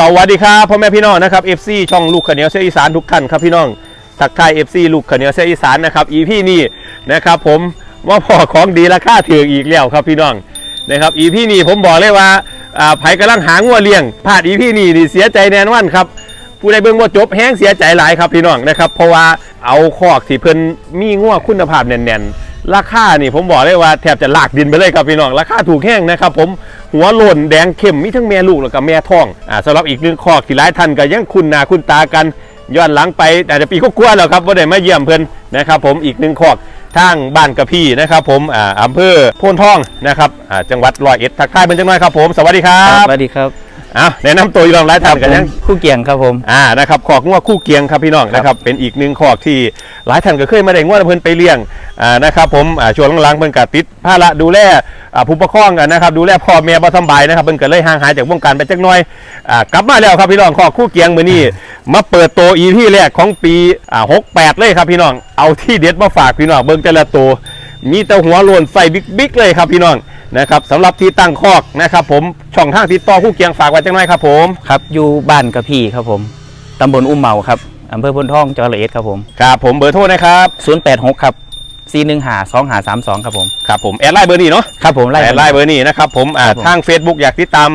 สวัสดีครับพ่อแม่พี่น้องนะครับ FC ช่องลูกขเหนียวเสียอีสานทุกท่านครับพี่น้องทักทาย FC ลูกขเหนียวเสียอีสานนะครับ EP นี้นะครับผมว่าพอของดีราคาถืออีกแล้วครับพี่น้องนะครับ EP นี้ผมบอกเลยว่าอ่าไผกำลังหางัวเลี้ยงพลาด EP นี้นี่เสียใจแน่นอนครับผู้ใดเบิ่งว่าจบแห้งเสียใจหลายครับพี่น้องนะครับเพราะว่าเอาคอกที่เพิ่นมีงัวคุณภาพแน่นๆ ราคานี่ผมบอกเลยว่าแทบจะลากดินไปเลยครับพี่น้องราคาถูกแห้งนะครับผมหัวโล้นแดงเข้มมีทั้งแม่ลูกแล้วก็แม่ท้องอ่าสำหรับอีกหนึ่งคอกที่หลายท่านก็ยังคุ้นาคุ้นตากันย้อนหลังไปอาจจะปีก็กลัวแล้วครับว่าได้มาเยี่ยมเพิ่นนะครับผมอีกหนึ่งคอกทางบ้านกระพี่นะครับผมอ่าอำเภอโพนทองนะครับอ่าจังหวัดร้อยเอ็ดทักทายเป็นจังหน่อยครับผมสวัสดีครับสวัสดีครับ อะแนะนำตัวอีกรอบหลายท่านกันยังผมคู่เกียงครับผม อ่านะครับขอกงัวคู่เกียงครับพี่น้องนะครับเป็นอีกหนึ่งขอกที่หลายท่านก็เคยมาได้งัวเพิ่นไปเลี้ยงอ่านะครับผมอ่าช่วงหลังๆเพิ่นก็ติดภาระดูแลอ่าผู้ปกครองกันนะครับดูแลพ่อแม่บ่สำบายนะครับเพิ่นก็เลยห่างหายจากวงการไปจักหน่อยอ่ากลับมาแล้วครับพี่น้องขอกคู่เกียงมื้อนี้ มาเปิดโตอีพีแรกของปีอ่า68 เลยครับพี่น้องเอาที่เด็ดมาฝากพี่น้องเบิ่งแต่ละตัวมีแต่หัวโลนใส่บิ๊กๆเลยครับพี่น้อง นะครับสำหรับที่ตั้งคอกนะครับผมช่องทางติดต่อคู่เกียงฝากไว้จังหน่อยครับผมครับอยู่บ้านกระพี่ครับผมตำบลอุ้มเมาครับอำเภอพนทองจังหวัดระเอ็ดครับผมครับผมเบอร์โทรนะครับ086ครับ415 2532ครับผมครับผมแอดไลน์เบอร์นี้เนาะครับผมไล่แอดไลน์เบอร์นี้นะครับผมอ่าครับผมทาง Facebook อยากติดตาม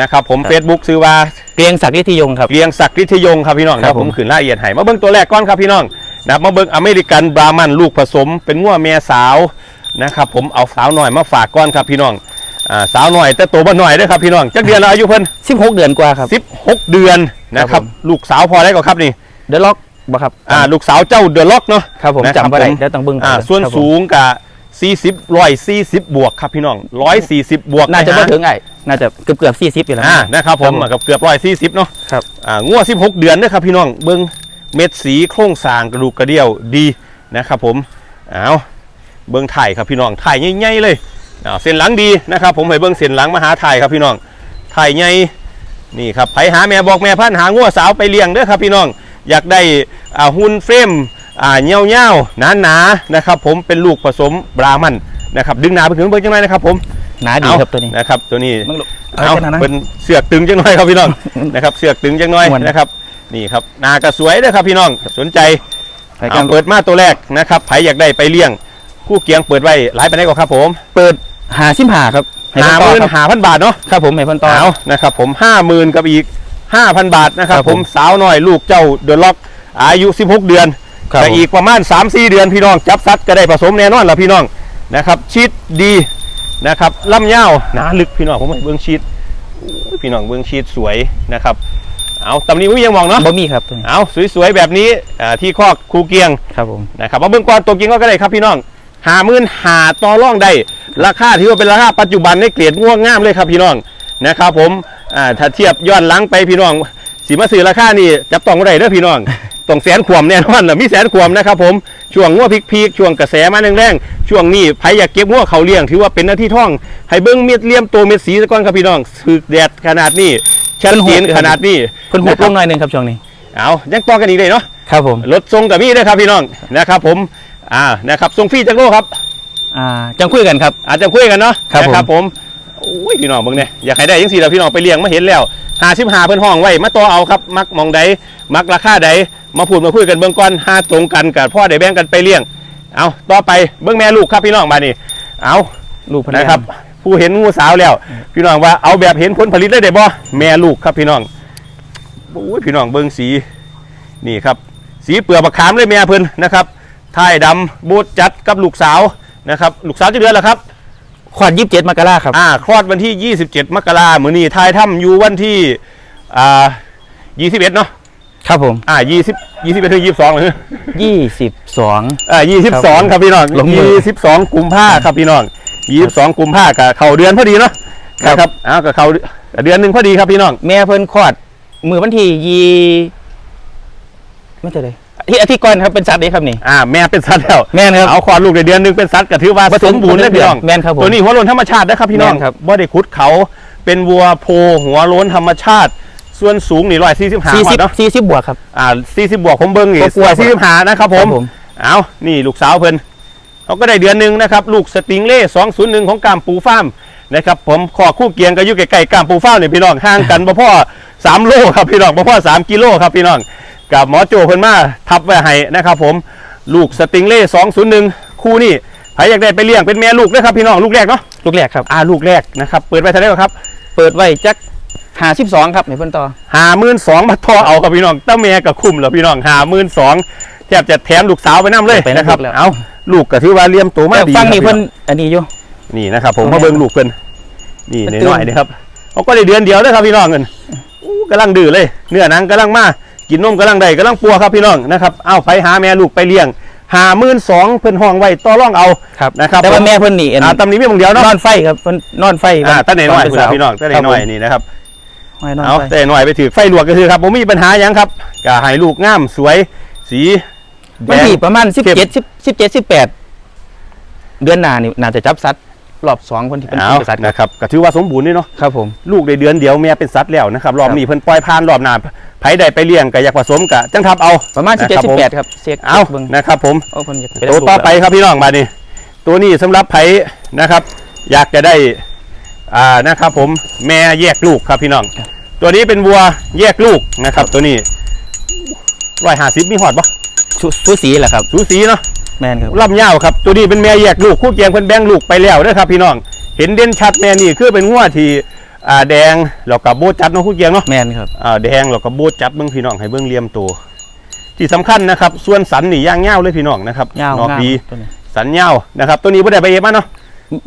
นะครับผมครับ Facebook ชื่อว่าเกรียงศักดิ์ฤทธิยงครับเกรียงศักดิ์ฤทธิยงครับพี่น้องครับนะผมผมขืนรายละเอียดให้มาเบิ้งตัวแรกก่อนครับพี่น้องนะครับมาเบิ้งอเมริกันบรามันลูกผสมเป็นงัวเมียสาว นะครับผมเอาสาวหน่อยมาฝากก่อนครับพี่น้องอ่าสาวหน่อยแต่โตบ่หน่อยเด้อครับพี่น้องจักเดือนแล้วอายุเพิ่น16 เดือนกว่าครับ 16 เดือนนะคครัรับบ ผม ลูกสาวพอได้ก่อนครับนี่เดอะล็อกบ่ครับอ่าลูกสาวเจ้าเดอะล็อกเนาะ ครับผมนะครับจำบ่ได้ผม เดี๋ยวต้องเบิ่งก่อ่าอนส่วนครับผมสูงกับ40 140 บวกครับพี่น้อง140 บวกน่าจะฮบ่ถึงไอ้น่าจะเกือบเกือบ40อยู่แล้ว อ่านะครับผมครับผมกับเกือบ140เนาะครับ อ่างวด16 เดือนนะครับพี่น้องเบิ้งเม็ดสีโครงสร้างกระดูกกระเดี่ยวดีนะครับผมเอา เบิ้งถ่ายครับพี่น้องถ่ายใหญ่ๆเลยอ้าวเส้นหลังดีนะครับ ผมให้เบิ้งเส้นหลังมาหาถ่ายครับพี่น้องถ่ายใหญ่นี่ครับไผหาแม่บอกแม่พันธุ์หางัวสาวไปเลี้ยงเด้อครับพี่น้องอยากได้อ่าหุ่นเฟรมอ่าเงี้ยวเงาหนาหนาๆนะครับ ผมเป็นลูกผสมบรามันนะครับดึงหนาไปถึงเบิ้งจังไรนะครับ ผมหนาดีครับตัวนี้นะครับ ตัวนี้มึงลูกเอาเอาขนาดนั้นเป็นเสือกตึงจังน้อยครับพี่น้องนะครับ เสือกตึงจังน้อยม่วนนะครับ นี่ครับนากระสวยเด้อครับพี่น้องสนใจไปกัเอานเปิดมาตัวแรกนะครับไผอยากได้ไปเลี้ยง คู่เกียงเปิดไว้หลายไปได้ก่อนครับผมเปิด55ครับให้ห้าเพิ่หมื่นต่อครับห้าพันบาทเนาะ ครับผมให้เพิ่นต่อ เอานะครับผมห้าหมื่นกับอีกห้าพันบาทนะครับครับผผมมสาวน้อยลูกเจ้าเดอะล็อกอายุ 16 เดือนครับแต่ผม อีกประมาณ 3-4 เดือนพี่น้องจับซัดก็ได้ผสมแน่นอนละพี่น้องนะครับชีดดีนะครับล่ำยาวหนาลึกพี่น้องผมให้เบื้องชีดอุ้ยพี่น้องเบื้องชีดสวยนะครับเอาตำนี้อุ้ยยังมองเนาะบ่มีครับตัวนี้เอาสวยๆแบบนี้อ่าที่คอกครูเกียงครับผมนะครับมาเบื้องก่อนตัวเกียงก็ได้ครับพี่น้อง หามื่นหาต่อร่องได้ ราคาที่ว่าเป็นราคาปัจจุบันในเกรดง่วงงามเลยครับพี่น้องนะครับผมอ่าถ้าเทียบย้อนหลังไปพี่น้องสีมาซื้อราคานี่จับต้องบ่ได้เด้อพี่น้อง ต้องแสนขวมแน่นอนล่ะมีแสนขวมนะครับผมช่วงง่วพีกๆช่วงกระแสมาแรงๆช่วงนี้ใครอยากเก็บง่วเขาเลี้ยงถือว่าเป็นหน้าที่ท่องให้เบิ้งเม็ดเลี่ยมโตเม็ดสีซะก่อนครับพี่น้องสึกแดดขนาดนี้ชัดเจนขนาดนี้เพิ่นหุบะคลรับงหน่อยหนึงครับช่วงนี้เอายังต่อกันอีกเลยเนาะครับผมรถทรงกับมีด้วยครับพี่น้องนะครับผม อ่านะครับทรงฟรีจากโลกครับอ่าจังคุยกันครับ อาจจะคุยกันเนาะครับนะผมครับผมอุ้ยพี่น้องเบิ่งเนี่ยอยากให้ได้ยังสี่เราพี่น้องไปเลี้ยงมาเห็นแล้วหาชิบหาเพิ่นห้องไว้มาต่อเอาครับ มักมองใดมักราคาใดมาพูดมาคุยกันเบื้องก่อนหาตรงกันกับพ่อได้แบ่งกันไปเลี้ยง เอาต่อไปเบื้องแม่ลูกครับพี่น้องมานี่เอาลูกพนักนะครับ ผู้เห็นงูสาวแล้ว พี่น้องว่าเอาแบบเห็นผลผลิตได้ได้บ่แม่ลูกครับพี่น้องอุ้ยพี่น้องเบิ่งสีนี่ครับ สีเปลือกมะขามเลยแม่เพิ่นนะครับ ท้ายดำบูดจัดกับลูกสาวนะครับลูกสาวจะเดือนแล้วครับขวดยี่สิบเจ็ดมกราครับอ่าคลอดวันที่ 27 มกรามื้อนี้ทายถ้ำอยู่วันที่อ่า21เนาะครับผมอ่า20 21ถึง22เหรอยี่สิบสอง อ่า22 ครับพี่น้องลงมือ22 กุมภาครับพี่น้อง22 กุมภากับเข้าเดือนพอดีเนาะครับ นะครับอ้าวกับเข้าเดือนหนึงพอดีครับพี่น้อง แม่เพิ่นคลอดมือวันที่ยี่ไม่ใช่เลย ที่อาทิตย์ก่อนครับเป็นสัตว์เด็กครับนี่อ่าแม่เป็นสัตว์แล้วแม่นครับเอาคลอดลูกในเดือนหนึงเป็นสัตว์ก็ถือว่าบ่ถึสงมบูรณ์เลยพี่น้องแม่นครับผมตัวนี้หัวโล้นธรรมชาตินะครับพี่น้องแม่นครับบ่ได้ขุดเขาเป็นวัวโพหัวโล้นธรรมชาติ ส่วนสูงนี่ร้อยสี่สิบห้าสี่สิบเนาะสี่สิบบวกครับอ่าสี่สิบบวกผมเบิ้งนี่ก็กลัวสี่สิบห้านะครับผมครับผมเอานี่ลูกสาวเพิ่นเขาก็ได้เดือนหนึ่งนะครับลูกสติงเล่สองศูนย์หนึ่งของกามปูฟาร์มนะครับผมขอคู่เกียงก็อยู่ใกล้ๆกามปูฟาร์มเนี่ยพี่น้องห่างกันบ่พ่อสามโลครับพี่น้องบ่พอสามกิโลครับพี่น้อง กับหมอโจเพิ่นมาทับไว้ให้นะครับผมลูกสติงเล่201คู่นี่ใครอยากได้ไปเลี้ยงเป็นแม่ลูกนะครับพี่น้องลูกแรกเนาะลูกแรกครับอ่าลูกแรกนะครับเปิดไว้เท่าไหร่ครับ เปิดไว้จักหาสิบสองครับในเพิ่นต่อหาหมื่นสองมาทอเอาครับพี่น้องตั้งแม่กับคุ้มแล้วพี่น้องหาหมื่นสองแทบจะแถมลูกสาวไปน้ำเลยไปนำนะครับลูกแล้วเอาลูกก็ถือว่าเลี้ยมตัวมาแต่ดีฟังนี่ครับเพิ่นอันนี้อยู่นี่นะครับผมตัวมาแม่เบิ่งลูกเพิ่นนี่มันน้อยๆนะครับเขาก็ได้เดือนเดียวเลยครับพี่น้องเงินอู้กำลังดื้อเลย เนื้อหนังกำลังมา กินนมกำลังได้กำลังปัวครับพี่น้องนะครับเอาไปหาแม่ลูกไปเลี้ยงหาหมื่นสองเพิ่นห้องไว้ต่อร่องเอาครับนะครับแต่ว่าผมแม่เพิ่นนี่อันอ่าตำนี้มีบางเดียวเนาะนอนไฟครับเพิ่นนอนไฟอ่าตั้งน้อยๆเป็คุณสาวพี่น้องตั้งน้อยๆนี่นะครับห้อยนอนเอาไฟแต่หน่อยไปถือไฟลวกก็คือครับผมมีปัญหาหยังครับก็ให้ลูกงามสวยสีแดมันงที่ประมาณสิบเข้มเจ็ดสิบสิบเจ็ดสิบแปดเดือนหน้านี่น่าจะจับสัตว์รอบสองคนที่เป็นเอาเป็นสัตว์นะครับก็ถือว่าสมบูรณ์นี่เนาะครับผมลูกได้เดือนเดียวแม่เป็นสัตว์แล้วนะครับรอบครับนี้เพิ่นปล่อยผ่านรอบหน้า ไผได้ไปเลี้ยงก็อยากผสมกะจังทับเอาประมาณสิบเจ็ดนะคสิรับบผมแปดครับเช็คเอาเบิ่งนะครับผมโอ้เพิ่นอยากตัวต่อไปครับพี่น้องมานี่ตัวนี้สำหรับไผนะครับ อยากจะได้อ่านะครับ ผมแม่แยกลูกครับพี่น้อง ตัวนี้เป็นวัวแยกลูกนะครับ ตัวนี้ร้อยห้าสิบมีหอดปะชุสูสีแหละครับสูสีเนาะแม่นครับลำยาวครับ ตัวนี้เป็นแม่แยกลูกคู่เกียงเพิ่นแบ่งลูกไปแล้วเด้อครับ พี่น้องเห็นเด่นชัดแม่นี่คือเป็นงัวที่ อ่าแดงแล้วก็โบจัดเนาะคู่เกียงเนาะแม่นครับอ่าแดงแล้วก็โบจัดเบิ่งพี่น้องให้เบิ่งเหลี่ยมตัวที่สำคัญนะครับ ส่วนสันนี่ย่างเงาวเลยพี่น้องนะครับยาวนอกงามดีตัวนี้สันเงาวนะครับ ตัวนี้บ่ได้ใบเอฟมาเนาะ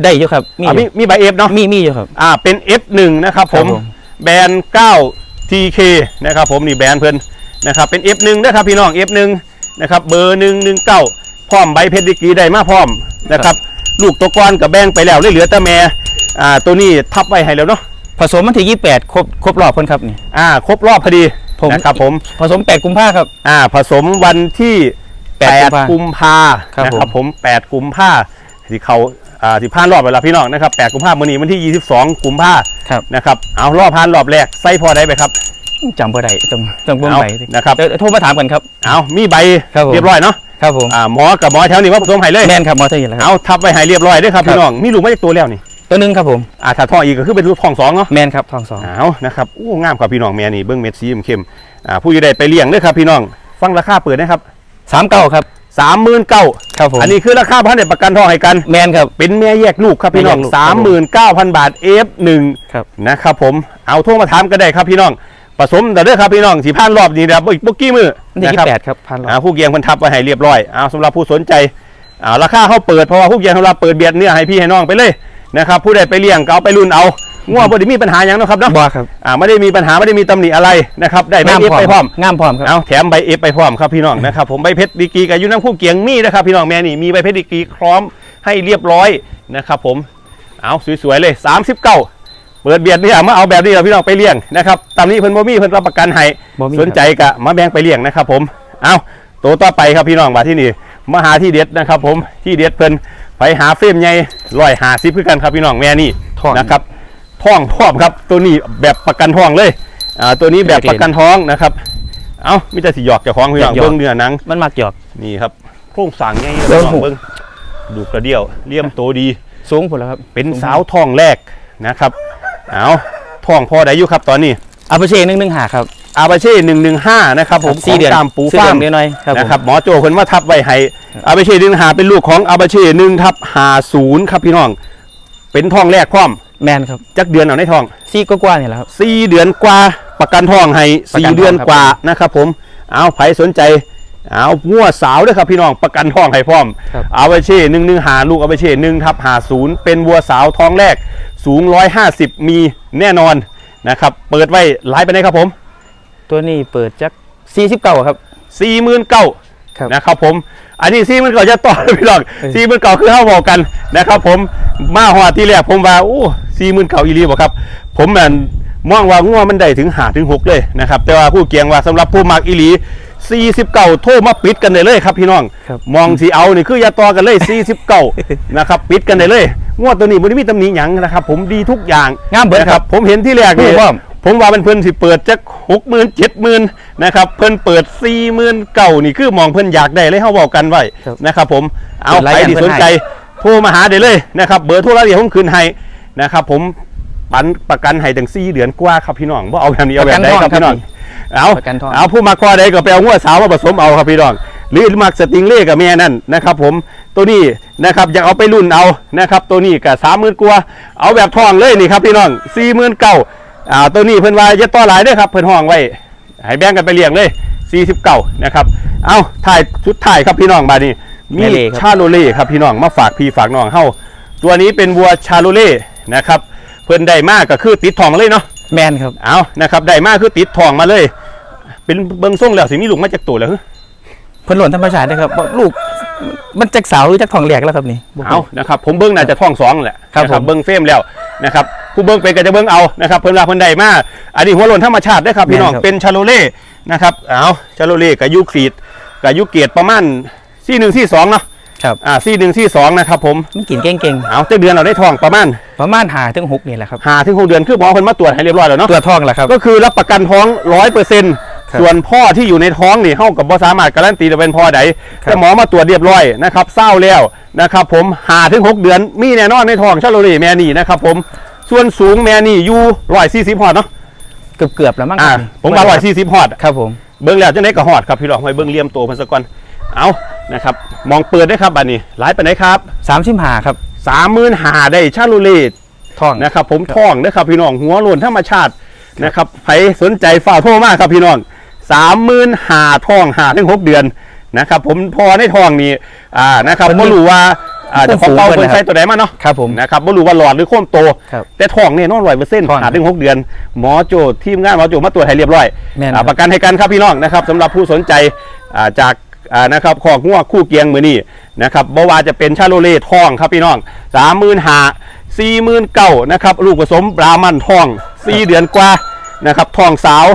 ได้อยู่ครับมีอ่าอมียู่มีใบเอฟเนาะมีมีอยู่ครับอ่าเป็น F1 นะครับผมครับผมแบรนด์9 TK นะครับผมนี่แบรนด์เพิ่นนะครับเป็น F1 นะครับพี่น้อง F1 นะครับเบอร์ 119 พร้อมใบเพชรดีกรีได้มาพร้อมนะครับลูกตัวก้อนกับแบ่งไปแล้วเหลือแต่แม่อ่าตัวนี้ทับไว้ให้แล้วเนาะ ผสมวันที่ยี่แปดครบครบรอบเพิ่นครับนี่ อ่า ครบรอบพอดีผม นะครับผม ผสมแปดกุมภาครับ อ่า ผสมวันที่แปด8กุมภาครับนะครับผม8กุมภาที่เขาอ่าที่ผ่านรอบไปแล้วพี่น้องนะครับ8กุมภามื้อนี้วันที่ 22 กุมภาครับ นะครับเอารอบผ่านรอบแรกใส่พอได้ไหมครับจำบ่ได้ต้องต้องเบิ่งเอาไปนะครับเดี๋ยวโทรมาถามกันครับ เอามีใบครับผมเรียบร้อยเนาะครับผมอ่าหมอกับหมอแถวนี้ว่าผสมให้เลยแม่นครับมอเตอร์อยู่แล้วครับเอาทับไว้ให้เรียบร้อยเด้วยครับครับพี่น้องมีลูกมาจากตัวแล้วนี่ ตัวหนึงครับผมอ่าถ้าท้องอีกก็คือเป็นลูกท้องสองเนาะแม่นครับทองสองเอานะครับอู้งามครับพี่น้องแม่นี่เบิ้งเม็ดสีเข้มๆอ่าผู้อยู่ได้ไปเลี้ยงเด้อครับพี่น้องฟังราคาเปิดนะครับสามเก้าครับสามหมื่นเก้าครับผมอันนี้คือราคาพันเด็ประกันทองให้กัน แม่นครับ เป็นแม่แยกลูกครับพี่น้องแม่แยกลูกสามหมื่นเก้าพันบาท F1 ครับ นะครับผมเอาโทรมาถามก็ได้ครับพี่น้องผสมแต่เด้อครับพี่น้องสีผ่านรอบนี้เดี๋ยวอีกบุกกี้มือวันที่นะยี่ครับแปดครับพันรอบอ่าผู้เกียงคนทับไว้ให้เรียบร้อยเอาสำหรับผู้สนใจอ่าราคาเขาเปิดเพราะว่าผู้เกียงของเราเปิดเบียดเนื้อให้พี่ให้น้องไปเลย นะครับผู้ใดไปเลี้ยงก็เอาไปรุ่นเอาง่วบ่ได้มีปัญหาหยังเนาะครับเนาะบ่ครับอ่าไม่ได้มีปัญหาไม่ได้มีตำหนิอะไรนะครับได้ใบงามเอฟไปพร้อมงามพร้อมครับเอาแถมใบเอฟไปพร้อมครับพี่น้องนะครับผมใบเพชรดีกรีกับยูน้ำคู่เกียงมีนะครับพี่น้องแม่นี่มีใบเพชรดีกรีพร้อมให้เรียบร้อยนะครับผมเอาสวยๆเลย 39 เปิดเบียดเนี่ยมาเอาแบบนี้เราพี่น้องไปเลี้ยงนะครับตามนี้เพิ่นบ่มีเพิ่นรับประกันให้บ่มีสนใจกะมาแบ่งไปเลี้ยงนะครับผมเอาตัวต่อไปครับพี่น้องมาที่นี่มาหาที่เด็ดนะครับผมที่เด็ดเพิ่น ไปหาเฟรมใหญ่ร้อยหาซิคือกันครับพี่น้องแม่นี่ท้อง นะครับท้องพร้อมครับ ตัวนี้แบบประกันท้องเลยอ่าตัวนี้แบบประกันท้องนะครับ เอามิแต่สิหยอกเจ้าของพี่น้องหยอก เบิ้งเนื้อหนังมันมักหยอก นี่ครับโครงสร้างใหญ่เบิ่พี่งน้องหูเบิ้งดูกระเดี่ยวเลี่ยมโตดี สูงผลแล้วครับเป็นสาวท้องแรกนะครับ เอาท้องพอได้อยู่ครับตอนนี้อาเปเช่หนึ่งหนึ่งหาครับอาบาเช่หนึ่งหนึ่งห้านะครับผมสี่เดือนของตามปูสี่ฟาเดืร์อมนนิดหน่อยครับผมนะครับหมอโจคนว่าทับไว้ให้ อาบาเช่หนึ่งหาเป็นลูกของอาบาเช่หนึ่งทับหาศูนย์ครับพี่น้อง เป็นทองแรกพร้อมแมนครับจักเดือนเอาในทองซี่กว่าๆนี่แหละครับ สี่เดือนกว่าประกันทองให้ประสี่กันทอง เดือนครับกว่านะครับผมเอาไผสนใจเอางัวสาวด้วยครับพี่น้องประกันทองให้พร้อม ครับ อาบาเช่หนึ่งหนึ่งหาลูกอาบาเช่หนึ่งทับหาศูนย์เป็นวัวสาวท้องแรก สูงร้อยห้าสิบมีแน่นอนนะครับ เปิดไว้ไลฟ์ไปไหนครับผมตัวนี้เปิดจักสี่สิบเก้าครับ สี่หมื่นเก้าครับ นะครับผม อันนี้สี่หมื่นเก่าจะต่อพี่น้องเออสี่หมื่นเก่าคือเข้าบอกกันนะครับผมมาหัวที่แรกผมว่าโอ้สี่หมื่นเก่าอีรีบอกครับ ผมมันมองว่างัวมันได้ถึงหาถึงหกเลยนะครับแต่ว่าผู้เกียงว่าสำหรับผู้มักอีรีสี่สิบเก่าโทรมาปิดกันได้เลยครับพี่น้องครับมองสีเอานี่คืออย่าต่อกันเลยสี่สิบเก่านะครับปิดกันได้เลยงวดตัวนี้มันไม่มีตำหนิหยังนะครับ ผมดีทุกอย่างงามเบิดนะครับ ผมเห็นที่แรกนี่นี่พร้อม ผมว่ามันเพิ่นสิเปิดจักหกหมื่นเจ็ดหมื่นนะครับเพิ่นเปิดสี่หมื่นเก่านี่คือมองเพิ่นอยากได้เลยเขาบอกกันไว้ครับนะครับผมเอาเปิดไลน์ใครที่เพิ่สนนให้ใจโทรมาหาได้เลยนะครับเบอร์โทรแล้วเดี๋ยวผมคืนให้นะครับผมปันประกันให้ถึง4เดือนกว่าครับพี่น้องบ่เอาแบบนี้เอาแบบไหนประกันครับทองพี่น้อง เอาประกันทอง เอาผู้มาคอใดก็ไปเอางัวสาวมาผสมเอาครับพี่น้อง หรือมักสติงเล่กับแม่นั่นนะครับผมตัวนี้นะครับอยากเอาไปรุ่นเอานะครับตัวนี้ก็30,000กว่าเอาแบบทองเลยนี่ครับพี่น้อง49,000 อ่าตัวนี้เพิ่นว่าจะต่อหลายเด้อครับเพิ่นห้องไว้ให้แบ่งกันไปเลี้ยงเลย 49นะครับ เอาถ่ายชุดถ่ายครับพี่น้องมานี่มีแม่เล่ครับชาโลเล่ครับพี่น้องมาฝากพี่ฝากน้องเฮาตัวนี้เป็นวัวชาโลเล่นะครับเพิ่นได้มากก็คือติดทองมาเลยเนาะแมนครับเอานะครับได้มากคือติดทองมาเลย เป็นเบิงส่งแล้วสิมีลูกมาจากตัวแล้วเพิ่นหล่นธรรมชาตินะครับบอกลูกมันจากเสาวหรือจากทองแหลกแล้วครับนี่บ่เอานะครับผมเบิ้งน่าจะท้องสองแหละครับนะผมเบิ้งเฟรมแล้วนะครับ ผู้เบิ้งเป็นก็จะเบิ้งเอานะครับเพิ่นลาเพิ่นได้มากอันนี้หัวโลนธรรมชาติได้อครับพี่น้องแม่นครับ เป็นชาโลเล่นะครับเอาชาโลเล่กับยูกรีดกับยูเกียรประมาณซี่หนึ่งซี่สองเนาะครับอ่าซี่หนึ่งซี่สองนะครับผมมันกินเก่งเอาเจ็ดเดือนเราได้ทองประมาณๆประมาณหาถึงหกนี่แหละครับหาถึงหกเดือนคือหมอเพิ่นมาตรวจให้เรียบร้อยแล้วเนาะ ตัวทองแหละครับ ก็คือรับประกันท้องร้อยเปอร์เซ็นต์ครับส่วนพ่อที่อยู่ในท้องนี่เฮากับบ่สามารถการันตีจะเป็นพ่อใดครับ แต่หมอมาตรวจเรียบร้อยนะครับเศร้าแล้วนะครับผมหาถึงหกเดือนมีแน่นอนในท้องชาโลเล่แม่นี่นะครับผม ส่วนสูงแม่นี่อยู่ร้อยสี่สิบฮอดเนาะเกือบๆแล้วมั้งอ่าครับผมว่าร้อยสี่สิบฮอดครับผมเบิ้งแล้วจังได๋ก็ฮอดครับพี่น้องไปเบิ้งเลี่ยมโตเพิ่นซะก่อนเอานะครับ มองเปิดได้ครับบัดนี้หลายปานไหนครับสามสิบห้าครับสามหมื่นหาได้ชาโลเล่ทองนะครับ ผมท่องนะครับพี่น้องหัวโลนธรรมชาตินะครับใครสนใจฝ่ากโทรมากครับพี่น้องสามหมื่นหาท่องหาถึงหกเดือนนะครับ ผมพอในท่องนี่อ่านะครับมันมีไม่รู้ว่า อ่าเพิ่จะมพอเป้าสูงขึ้นเป็นนะครับไซตัวไหนมาเนาะครับผมนะครับไม่รู้ว่าหลอดหรือโค้มโต ครับแต่ท่องเนี่ยน้องร้อยเปอร์เซ็นต์ท่องหาถึงหกเดือน หมอโจทย์ทีมงานหมอโจทย์มาตรวจให้เรียบร้อยแม่นอ่าครับประกันให้กันครับพี่น้องนะครับสำหรับผู้สนใจอ่าจากอ่านะครับขอกงัวคู่เกียงมือนี่นะครับบ่ว่าจะเป็นชาโลเล่ทองครับพี่น้องสามหมื่นหาสี่หมื่นเก้านะครับลูกผสมบรามันทองสี่เดือนกว่านะครับทองสาว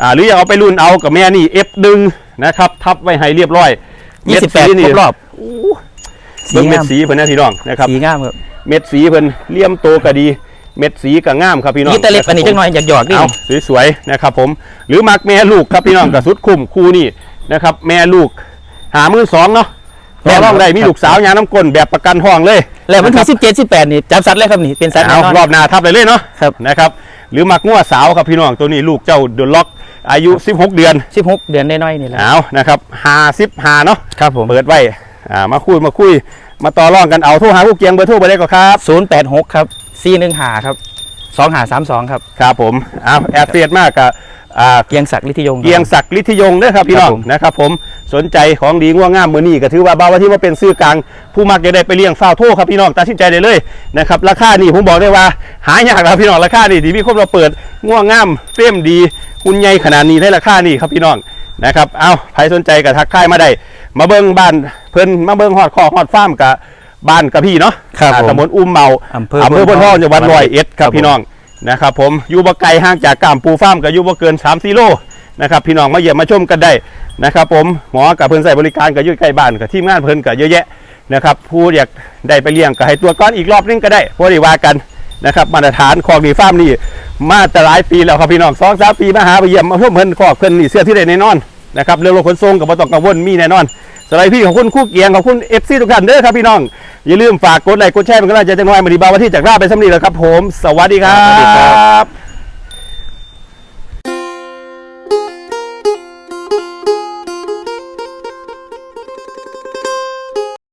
อ่าหรืออยากเอาไปรุ่นเอากับแม่นี่เอฟดึงนะครับทับไว้ให้เรียบร้อยยี่สิบแปดเม็ครนี่บรอบ เบิ่งเม็ดงามสีเพิ่นนะพี่น้องนะครับ สีงามครับเม็ดสีเพิ่นเลี่ยมโตก็ดี เม็ดสีก็งามครับพี่น้อง นี่แต่เล็บอันนี้จังหน่อยอยากหยอกๆดิเอาสวยๆนะครับผมหรือมักแม่ลูกครับพี่น้องกับสุดคุ้มคู่นี่นะครับแม่ลูกหามือสองเนาะแม่แม่นร้องได้มีครับลูกสาวยางน้ำก้นแบบประกันห้องเลยแล้ววันนะคที่รับสิบเจ็ดสิบแปดนี่จับสัตว์เลยครับนี่เป็นสัตว์แน่เอานอนรอบหน้าทับเลยเลยเนาะครับ นะครับ หรือมักงัวสาวครับพี่น้องตัวนี้ลูกเจ้าเดอะล็อกอายุ 16 เดือนสิบหกเดือนน้อยๆนี่แหละเอานะครับหาสิบหาเนาะครับผมเปิดไว้ อ่ามาคุยมาคุย มาต่อรองกันเอาโทรหาผู้เกียงเบอร์โทรไปได้ก็ครับศูนย์แปดหกครับสี่หนึ่งหาครับสองหาสามสองครับครับผมเอาแอดเฟียดมากกับอ่า เกียงศักดิ์ลิทธิยงเกียงศักดิ์ฤทธิยงเด้อครับพี่น้องครับผม นะครับผมสนใจของดีง่วงงามมือนี้ก็ถือว่าบ่าวว่าที่ว่าเป็นซื้อกลางผู้มักจะได้ไปเลี้ยงฝ้าวโทครับพี่น้องตัดสินใจได้เลยนะครับราคานี่ผมบอกได้ว่าหายากแล้วพี่น้องราคานี่ดีพี่คมเราเปิดง่วงงามเฟรมดีหุ่นใหญ่ขนาดนี้ได้ราคานี่ครับพี่น้อง นะครับ เอาใครสนใจกับทักทายมาได้ มาเบิ้งบ้านเพิ่นมาเบิ้งฮอดคอฮอดฟาร์มกับบ้านกับพี่เนาะครับอ่าผมตำบลอุ้มเมาอำเภออำเภอพนทองจังหวัดร้อยเอ็ดครับครับผมพี่น้องนะครับผมอยู่บ่ไกลห่างจากกามปูฟาร์มก็อยู่บ่เกิน3กิโลนะครับพี่น้องมาเยี่ยมมาชมกันได้นะครับผมหมอกับเพิ่นใส่บริการกับยุ่ใกล้บ้านกับทีมงานเพิ่นกับเยอะแยะนะครับผู้อยากได้ไปเลี้ยงก็ให้ตัวก้อนอีกรอบนึงก็ได้พอดีว่ากันนะครับมาตรฐานของดีฟาร์มนี่มาแต่หลายปีแล้วครับพี่น้องสองสามปีมาหาไปเยี่ยมมาชมเพิ่นขอกเพิ่นนี่เสื้อที่ได้แน่นอน นะครับเรื่องรถขนส่งกับบ่ต้องกังวลมีแน่นอนสำหรับพี่ของคุณคู่เกียงของคุณเอฟซีทุกท่านเด้อครับพี่น้อง อย่าลืมฝากกดไลค์กดแชร์เป็นกำลังใจจังหน่อยมาดีบาวว่าที่จากราไปสำนีแล้วครับผม สวัสดีครับ